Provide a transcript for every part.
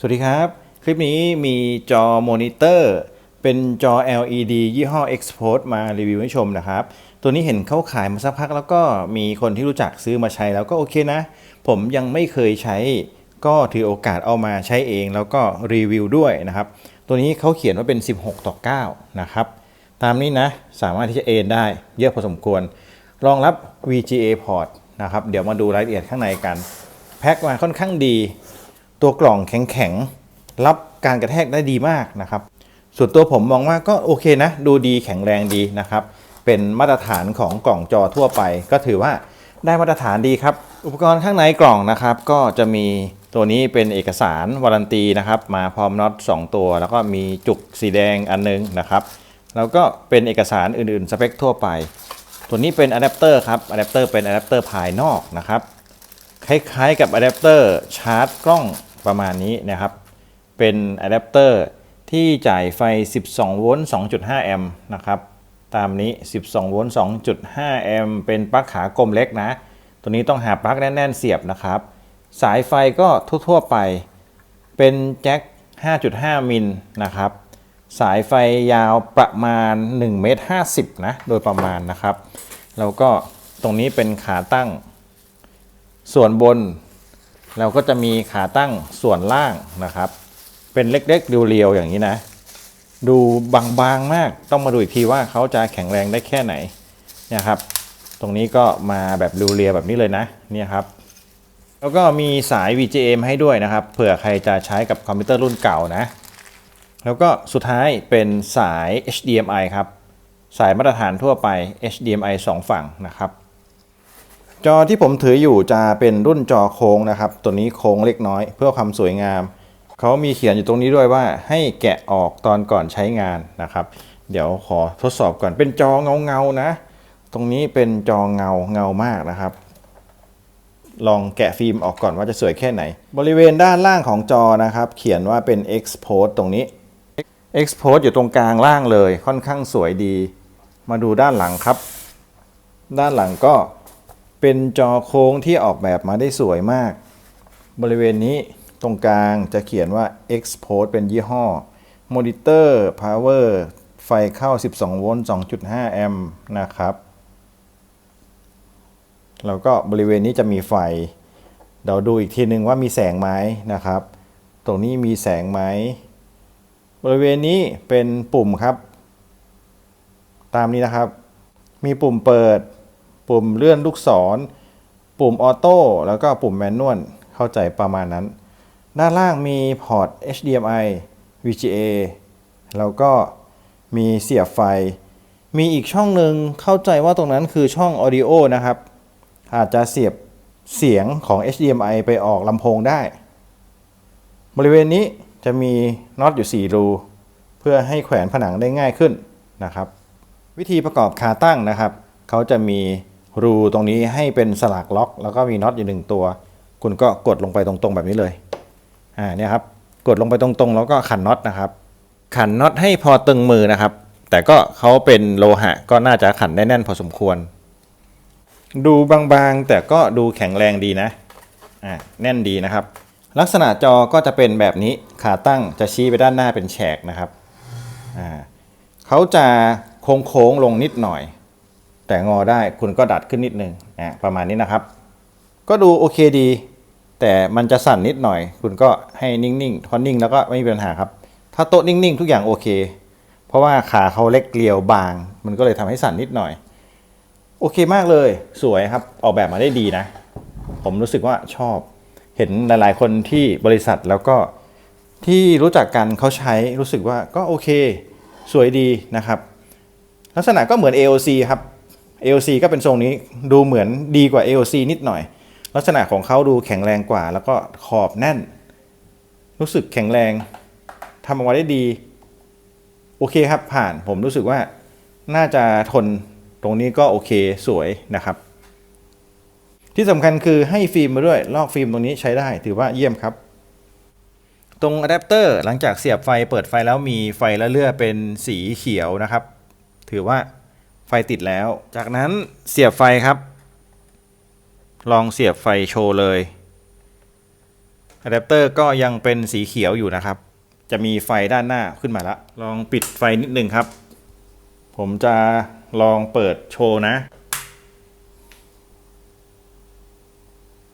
สวัสดีครับ คลิปนี้มีจอมอนิเตอร์ เป็นจอ LED ยี่ห้อ Export มารีวิวให้ชมนะครับ ตัวนี้เห็นเขาขายมาสักพักแล้วก็มีคนที่รู้จักซื้อมาใช้แล้วก็โอเคนะ ผมยังไม่เคยใช้ ก็ถือโอกาสเอามาใช้เองแล้วก็รีวิวด้วยนะครับ ตัวนี้เขาเขียนว่าเป็น 16 ต่อ 9 นะครับ ตามนี้นะ สามารถที่จะเอนได้เยอะพอสมควร รองรับ VGA port นะครับ เดี๋ยวมาดูรายละเอียดข้างในกัน แพ็คมาค่อนข้างดี ตัวกล่องแข็งๆ รับการกระแทกได้ดีมากนะครับ ส่วนตัวผมมองว่าก็โอเคนะ ดูดีแข็งแรงดีนะครับ เป็นมาตรฐานของกล่องจอทั่วไป ก็ถือว่าได้มาตรฐานดีครับ อุปกรณ์ข้างในกล่องนะครับ ก็จะมีตัวนี้เป็นเอกสารวารันตีนะครับ มาพร้อมน็อต2ตัว แล้วก็มีจุกสีแดงอันนึงนะครับ แล้วก็เป็นเอกสารอื่นๆ สเปคทั่วไป ตัวนี้เป็นอะแดปเตอร์ครับ อะแดปเตอร์เป็นอะแดปเตอร์ภายนอกนะครับ คล้ายๆกับอะแดปเตอร์ชาร์จกล้อง ประมาณนี้นะครับ เป็นอะแดปเตอร์ที่จ่ายไฟ 12 โวลต์ 2.5 แอมป์นะครับ ตามนี้ 12 โวลต์ 2.5 แอมป์ เป็นปลั๊กขากลมเล็กนะ ตัวนี้ต้องหาปลั๊กแน่น ๆ เสียบนะครับ สายไฟก็ทั่ว ๆ ไป เป็นแจ็ค 5.5 มิลนะครับ สายไฟยาวประมาณ1เมตร50 นะ โดยประมาณนะครับ แล้วก็ตรงนี้เป็นขาตั้ง ส่วนบน เราก็จะมีขาตั้งส่วนล่างนะครับ เป็นเล็กๆเรียวๆอย่างนี้นะ ดูบางๆมากต้องมาดูอีกทีว่าเขาจะแข็งแรงได้แค่ไหนเนี่ยครับ ตรงนี้ก็มาแบบเรียวๆแบบนี้เลยนะเนี่ยครับ แล้วก็มีสาย VGA ให้ด้วยนะครับ เผื่อใครจะใช้กับคอมพิวเตอร์รุ่นเก่านะ แล้วก็สุดท้ายเป็นสาย HDMI ครับสายมาตรฐานทั่วไป HDMI 2 ฝั่งนะครับ จอที่ผมถืออยู่จะเป็นรุ่นจอโค้งนะครับ ตัวนี้โค้งเล็กน้อย เพื่อความสวยงาม เขามีเขียนอยู่ตรงนี้ด้วยว่าให้แกะออกตอนก่อนใช้งานนะครับ เดี๋ยวขอทดสอบก่อนเป็นจอเงาเงาๆนะ ตรงนี้เป็นจอเงาเงามากนะครับ ลองแกะฟิล์มออกก่อนว่าจะสวยแค่ไหน บริเวณด้านล่างของจอนะครับ เขียนว่าเป็น export ตรงนี้ export อยู่ตรงกลางล่างเลยค่อนข้างสวยดี มาดูด้านหลังครับ ด้านหลังก็ เป็นจอโค้งที่ออกแบบมาได้สวยมาก บริเวณนี้ตรงกลางจะเขียนว่า export เป็นยี่ห้อ monitor power ไฟเข้า 12 โวลต์ 2.5 แอมป์นะครับ แล้วก็บริเวณนี้จะมีไฟ เดี๋ยวดูอีกทีนึงว่ามีแสงไหมนะครับ ตรงนี้มีแสงไหม บริเวณนี้เป็นปุ่มครับ ตามนี้นะครับ มีปุ่มเปิด ปุ่มเลื่อนลูกศร ปุ่มออโต้แล้วก็ปุ่มแมนนวลเข้าใจประมาณนั้น ด้านล่างมีพอร์ต HDMI VGA แล้วก็มีเสียบไฟ มีอีกช่องหนึ่งเข้าใจว่าตรงนั้นคือช่อง Audio นะครับ อาจจะเสียบเสียงของ HDMI ไปออกลำโพงได้ บริเวณนี้จะมีน็อตอยู่ 4 รู เพื่อให้แขวนผนังได้ง่ายขึ้นนะครับ วิธีประกอบขาตั้งนะครับ เขาจะมี รูตรงนี้ให้เป็นสลักล็อก แล้วก็มีน็อตอยู่หนึ่งตัว คุณก็กดลงไปตรงๆแบบนี้เลยอ่าเนี่ยครับกดลงไปตรงๆ แล้วก็ขันน็อตนะครับ ขันน็อตให้พอตึงมือนะครับ แต่ก็เขาเป็นโลหะก็น่าจะขันได้แน่นพอสมควร ดูบางๆ แต่ก็ดูแข็งแรงดีนะอ่าแน่นดีนะครับ ลักษณะจอก็จะเป็นแบบนี้ขาตั้งจะชี้ไปด้านหน้าเป็นแฉกนะครับอ่าเขาจะโค้งๆลงนิดหน่อย แต่งอได้คุณก็ดัดขึ้นนิดนึงอ่าประมาณนี้นะครับ ก็ดูโอเคดี แต่มันจะสั่นนิดหน่อย คุณก็ให้นิ่งๆพอนิ่งแล้วก็ไม่มีปัญหาครับ ถ้าโต๊ะนิ่งๆ ทุกอย่างโอเค เพราะว่าขาเขาเล็กเกลียวบาง มันก็เลยทำให้สั่นนิดหน่อย โอเคมากเลยสวยครับ ออกแบบมาได้ดีนะ ผมรู้สึกว่าชอบ เห็นหลาย ๆ คนที่บริษัทแล้วก็ที่รู้จักกันเขาใช้รู้สึกว่าก็โอเค สวยดีนะครับ ลักษณะก็เหมือน AOC ครับ AOC ก็เป็นทรงนี้ดูเหมือนดีกว่า AOC นิดหน่อย ลักษณะของเขาดูแข็งแรงกว่า แล้วก็ขอบแน่น รู้สึกแข็งแรงทำออกมาได้ดี โอเคครับผ่านผมรู้สึกว่าน่าจะทนตรงนี้ก็โอเคสวยนะครับ ที่สำคัญคือให้ฟิล์มมาด้วย ลอกฟิล์มตรงนี้ใช้ได้ถือว่าเยี่ยมครับ ตรงอะแดปเตอร์หลังจากเสียบไฟเปิดไฟแล้วมีไฟละเลื่อเป็นสีเขียวนะครับ ถือว่า ไฟติดแล้ว จากนั้นเสียบไฟครับ ลองเสียบไฟโชว์เลยอะแดปเตอร์ก็ยังเป็นสีเขียวอยู่นะครับ จะมีไฟด้านหน้าขึ้นมาแล้วลองปิดไฟนิดนึงครับ ผมจะลองเปิดโชว์นะ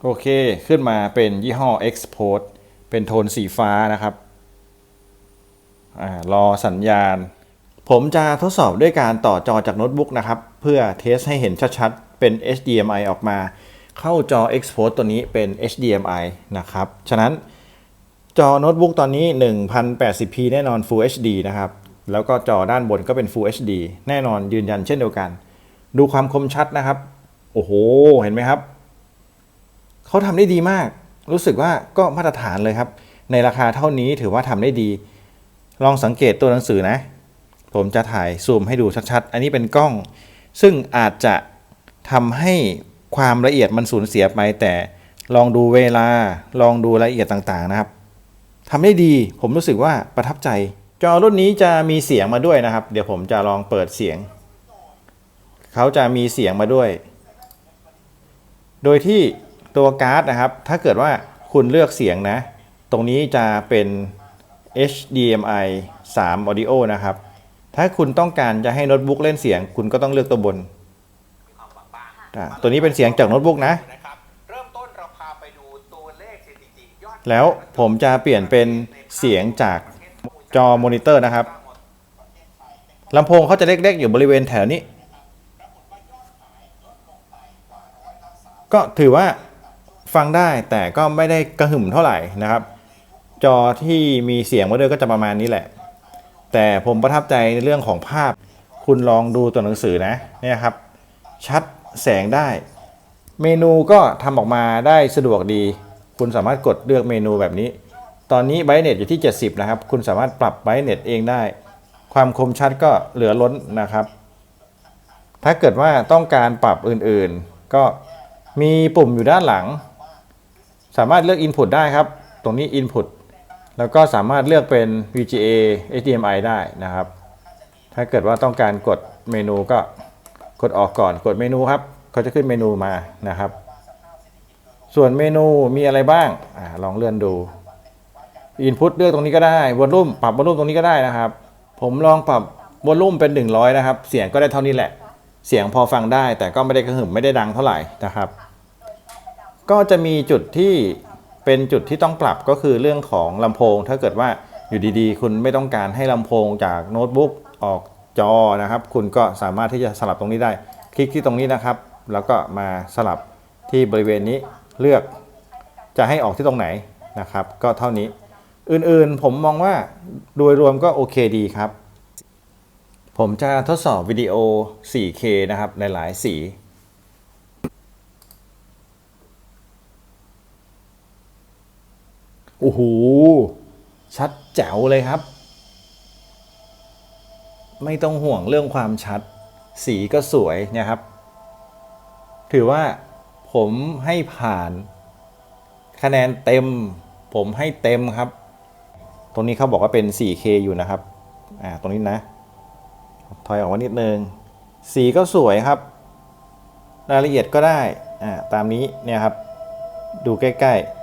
โอเคขึ้นมาเป็นยี่ห้อ Export เป็นโทนสีฟ้านะครับอรอสัญญาณ ผมจะทดสอบด้วยการต่อจอจากโน้ตบุ๊กนะครับ เพื่อเทสให้เห็นชัดๆ เป็น HDMI ออกมา เข้าจอ Export ตัวนี้เป็น HDMI นะครับ ฉะนั้นจอโน้ตบุ๊กตอนนี้ 1080p แน่นอน Full HD นะครับ แล้วก็จอด้านบนก็เป็น Full HD แน่นอนยืนยันเช่นเดียวกัน ดูความคมชัดนะครับ โอ้โห เห็นไหมครับ เขาทำได้ดีมาก รู้สึกว่าก็มาตรฐานเลยครับ ในราคาเท่านี้ถือว่าทำได้ดี ลองสังเกตตัวหนังสือนะ ผมจะถ่ายซูมให้ดูชัดๆ อันนี้เป็นกล้อง ซึ่งอาจจะทำให้ความละเอียดมันสูญเสียไป แต่ลองดูเวลาลองดูรายละเอียดต่างๆนะครับทำได้ดีผมรู้สึกว่าประทับใจ จอรุ่นนี้จะมีเสียงมาด้วยนะครับ เดี๋ยวผมจะลองเปิดเสียง เขาจะมีเสียงมาด้วย โดยที่ตัวการ์ดนะครับ ถ้าเกิดว่าคุณเลือกเสียงนะ ตรงนี้จะเป็น HDMI 3 Audio นะครับ ถ้าคุณต้องการจะให้โน้ตบุ๊กเล่นเสียง คุณก็ต้องเลือกตัวบนอะตัวนี้เป็นเสียงจากโน้ตบุ๊กนะนะครับเริ่มต้นเราพาไปดูตัวเลขสถิติยอดแล้วผมจะเปลี่ยนเป็นเสียงจากจอมอนิเตอร์นะครับลำโพงเขาจะเล็กๆ อยู่บริเวณแถวนี้ ก็ถือว่าฟังได้แต่ก็ไม่ได้กระหึ่มเท่าไหร่นะครับ จอที่มีเสียงมาด้วยก็จะประมาณนี้แหละ แต่ผมประทับใจในเรื่องของภาพ คุณลองดูตัวหนังสือนะเนี่ยครับ ชัดแสงได้ เมนูก็ทำออกมาได้สะดวกดี คุณสามารถกดเลือกเมนูแบบนี้ ตอนนี้ไบเน็ตอยู่ที่ 70 นะครับ คุณสามารถปรับไบเน็ตเองได้ ความคมชัดก็เหลือล้นนะครับ ถ้าเกิดว่าต้องการปรับอื่นๆ ก็มีปุ่มอยู่ด้านหลัง สามารถเลือก Input ได้ครับ ตรงนี้ Input แล้วก็สามารถเลือกเป็น VGA HDMI ได้นะครับ ถ้าเกิดว่าต้องการกดเมนูก็กดออกก่อนกดเมนูครับเขาจะขึ้นเมนูมานะครับ ส่วนเมนูมีอะไรบ้างอลองเลื่อนดู Input เลือกตรงนี้ก็ได้วอลลุ่มปรับวอลลุ่มตรงนี้ก็ได้นะครับ ผมลองปรับวอลลุ่มเป็น 100 นะครับ เสียงก็ได้เท่านี้แหละ เสียงพอฟังได้แต่ก็ไม่ได้กระหึ่มไม่ได้ดังเท่าไหร่นะครับ ก็จะมีจุดที่ เป็นจุดที่ต้องปรับก็คือเรื่องของลำโพง ถ้าเกิดว่าอยู่ดีๆ คุณไม่ต้องการให้ลำโพงจากโน้ตบุ๊กออกจอนะครับ คุณก็สามารถที่จะสลับตรงนี้ได้ คลิกที่ตรงนี้นะครับ แล้วก็มาสลับที่บริเวณนี้เลือกจะให้ออกที่ตรงไหนนะครับ ก็เท่านี้ อื่นๆ ผมมองว่าโดยรวมก็โอเคดีครับ ผมจะทดสอบวิดีโอ 4K นะครับในหลายสี โอ้โห ชัดแจ๋วเลยครับ ไม่ต้องห่วงเรื่องความชัด สีก็สวยนะครับ ถือว่าผมให้ผ่าน คะแนนเต็ม ผมให้เต็มครับ ตรงนี้เขาบอกว่าเป็น 4K อยู่นะครับ อ่า ตรงนี้นะ ถอยออกมานิดนึง สีก็สวยครับ รายละเอียดก็ได้ อ่า ตามนี้เนี่ยครับ ดูใกล้ ๆ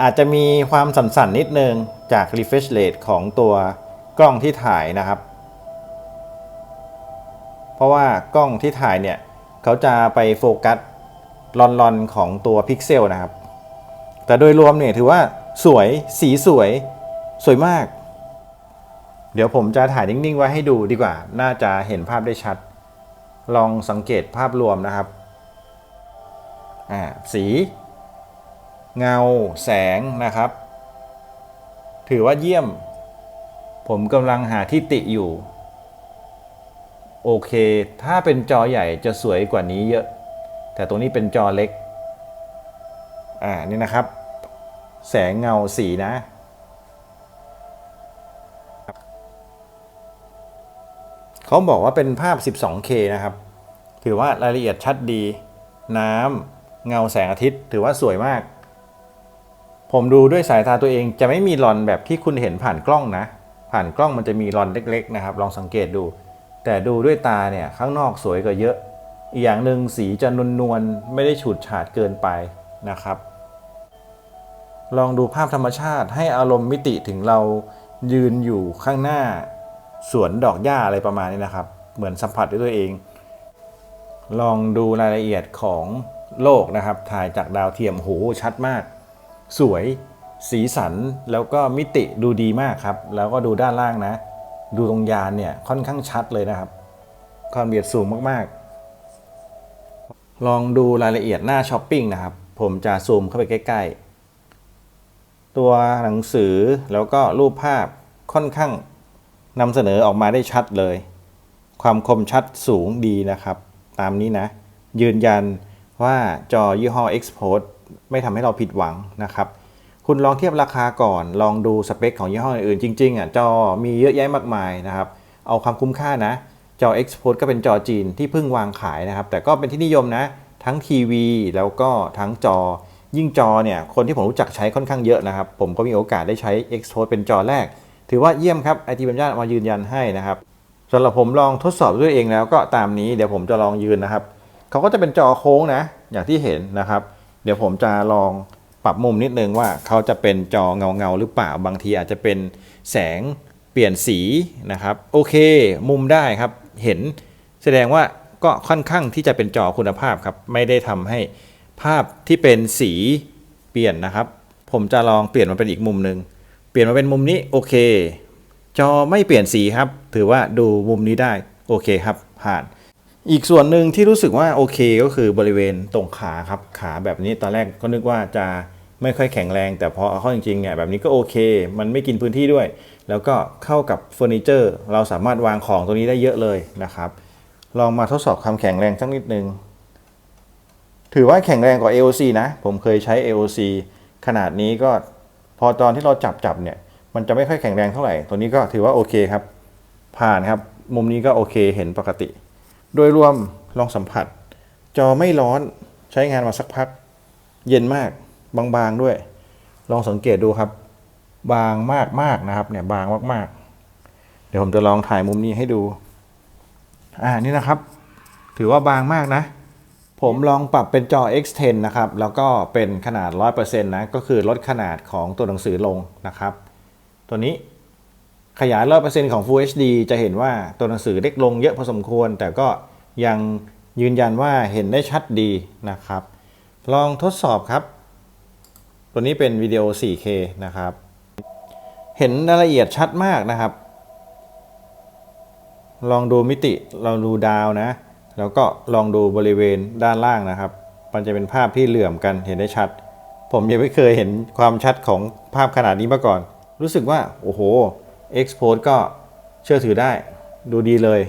อาจจะมีความสั่นๆนิดนึงจาก refresh rate ของตัวกล้องที่ถ่ายนะครับ เพราะว่ากล้องที่ถ่ายเนี่ย เขาจะไปโฟกัสลอนๆของตัวพิกเซลนะครับ แต่โดยรวมเนี่ยถือว่าสวยสีสวยสวยมาก เดี๋ยวผมจะถ่ายนิ่งๆ ไว้ให้ดูดีกว่า น่าจะเห็นภาพได้ชัด ลองสังเกตภาพรวมนะครับ อ่า สี เงาแสงนะครับ ถือว่าเยี่ยม ผมกำลังหาที่ติอยู่ โอเค ถ้าเป็นจอใหญ่จะสวยกว่านี้เยอะ แต่ตรงนี้เป็นจอเล็ก อ่า นี่นะครับ แสงเงาสีนะเขาบอกว่าเป็นภาพ 12K นะครับ ถือว่ารายละเอียดชัดดี น้ำเงาแสงอาทิตย์ ถือว่าสวยมาก ผมดูด้วยสายตาตัวเองจะไม่มีรอนแบบที่คุณเห็นผ่านกล้องนะ ผ่านกล้องมันจะมีรอนเล็กๆนะครับ ลองสังเกตดู แต่ดูด้วยตาเนี่ยข้างนอกสวยกว่าเยอะ อีกอย่างหนึ่งสีจะนวลๆไม่ได้ฉูดฉาดเกินไปนะครับ ลองดูภาพธรรมชาติให้อารมณ์มิติถึงเรายืนอยู่ข้างหน้าสวนดอกหญ้าอะไรประมาณนี้นะครับ เหมือนสัมผัสด้วยตัวเอง ลองดูรายละเอียดของโลกนะครับ ถ่ายจากดาวเทียมโหชัดมาก สวย สีสันแล้วก็มิติดูดีมากครับ แล้วก็ดูด้านล่างนะ ดูตรงยานเนี่ยค่อนข้างชัดเลยนะครับ ความละเอียดสูงมากๆ ลองดูรายละเอียดหน้าช้อปปิ้งนะครับ ผมจะซูมเข้าไปใกล้ ๆ ตัวหนังสือแล้วก็รูปภาพค่อนข้างนำเสนอออกมาได้ชัดเลย ความคมชัดสูงดีนะครับ ตามนี้นะ ยืนยันว่าจอยี่ห้อ Xport ไม่ทำให้เราผิดหวังนะครับคุณลองเทียบราคาก่อน ลองดูสเปคของยี่ห้ออื่นจริงๆอะจอมีเยอะแยะมากมายนะครับเอาความคุ้มค่านะ จอ Xport ก็เป็นจอจีนที่เพิ่งวางขายนะครับ แต่ก็เป็นที่นิยมนะ ทั้งทีวีแล้วก็ทั้งจอ ยิ่งจอเนี่ยคนที่ผมรู้จักใช้ค่อนข้างเยอะนะครับ ผมก็มีโอกาสได้ใช้ Xport เป็นจอแรก ถือว่าเยี่ยมครับไอทีบัญญามายืนยันให้นะครับสำหรับผมลองทดสอบด้วยเองแล้วก็ตามนี้เดี๋ยวผมจะลองยืนนะครับเขาก็จะเป็นจอโค้งนะอย่างที่เห็นนะครับ เดี๋ยวผมจะลองปรับมุมนิดนึงว่าเขาจะเป็นจอเงาเงาหรือเปล่าบางทีอาจจะเป็นแสงเปลี่ยนสีนะครับ โอเค มุมได้ครับเห็นแสดงว่าก็ค่อนข้างที่จะเป็นจอคุณภาพครับ ไม่ได้ทำให้ภาพที่เป็นสีเปลี่ยนนะครับ ผมจะลองเปลี่ยนมาเป็นอีกมุมหนึ่งเปลี่ยนมาเป็นมุมนี้โอเค จอไม่เปลี่ยนสีครับ ถือว่าดูมุมนี้ได้โอเคครับผ่าน อีกส่วนหนึ่งที่รู้สึกว่าโอเคก็คือบริเวณตรงขาครับขาแบบนี้ตอนแรกก็นึกว่าจะไม่ค่อยแข็งแรง แต่พอเอาเข้าจริงๆเนี่ยแบบนี้ก็โอเค มันไม่กินพื้นที่ด้วย แล้วก็เข้ากับเฟอร์นิเจอร์ เราสามารถวางของตรงนี้ได้เยอะเลยนะครับ ลองมาทดสอบความแข็งแรงสักนิดนึง ถือว่าแข็งแรงกว่า AOC นะ ผมเคยใช้ AOC ขนาดนี้ก็พอตอนที่เราจับจับเนี่ย มันจะไม่ค่อยแข็งแรงเท่าไหร่ ตัวนี้ก็ถือว่าโอเคครับ ผ่านครับ มุมนี้ก็โอเคเห็นปกติ โดยรวมลองสัมผัส จอไม่ร้อนใช้งานมาสักพัก เย็นมากบางๆด้วย ลองสังเกตดูครับ บางมากๆนะครับเนี่ยบางมากๆ เดี๋ยวผมจะลองถ่ายมุมนี้ให้ดู อ่านี่นะครับ ถือว่าบางมากนะ ผมลองปรับเป็นจอ X10 นะครับ แล้วก็เป็นขนาด 100%นะก็คือลดขนาดของตัวหนังสือลงนะครับ ตัวนี้ ขยาย100%ของ Full HD จะเห็นว่าตัวหนังสือเล็กลงเยอะพอสมควร แต่ก็ยังยืนยันว่าเห็นได้ชัดดีนะครับ ลองทดสอบครับ ตัวนี้เป็นวิดีโอ 4K นะครับ เห็นรายละเอียดชัดมากนะครับ ลองดูมิติลองดูดาวนะ แล้วก็ลองดูบริเวณด้านล่างนะครับ มันจะเป็นภาพที่เหลื่อมกันเห็นได้ชัด ผมยังไม่เคยเห็นความชัดของภาพขนาดนี้มาก่อน รู้สึกว่าโอ้โห Export ก็เชื่อถือได้ ดูดีเลย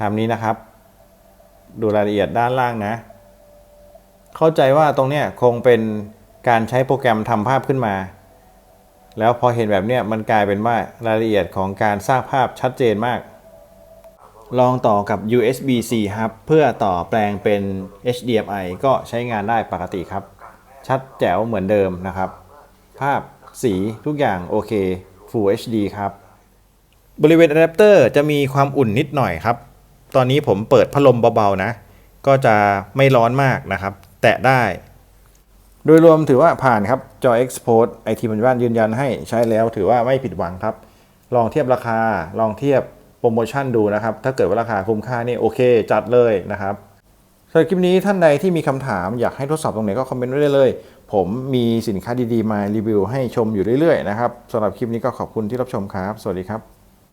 ทำนี้นะครับ ดูรายละเอียดด้านล่างนะ เข้าใจว่าตรงเนี้ยคงเป็นการใช้โปรแกรมทำภาพขึ้นมา แล้วพอเห็นแบบเนี้ยมันกลายเป็นว่ารายละเอียดของการสร้างภาพชัดเจนมาก ลองต่อกับ USB-C ครับ เพื่อต่อแปลงเป็น HDMI ก็ใช้งานได้ปกติครับ ชัดแจ๋วเหมือนเดิมนะครับ ภาพสีทุกอย่างโอเค Full HD ครับ บริเวณอะแดปเตอร์จะมีความอุ่นนิดหน่อยครับ ตอนนี้ผมเปิดพัดลมเบาๆนะ ก็จะไม่ร้อนมากนะครับ แตะได้ โดยรวมถือว่าผ่านครับ จอ Export ไอทีมันบ้านยืนยันให้ใช้แล้วถือว่าไม่ผิดหวังครับ ลองเทียบราคา ลองเทียบโปรโมชั่นดูนะครับ ถ้าเกิดว่าราคาคุ้มค่านี่โอเค จัดเลยนะครับสำหรับคลิปนี้ท่านใดที่มีคำถามอยากให้ทดสอบตรงไหนก็คอมเมนต์ไว้ได้เลย ผมมีสินค้าดีๆ มารีวิวให้ชมอยู่เรื่อยๆนะครับสำหรับคลิปนี้ก็ขอบคุณที่รับชมครับ สวัสดีครับ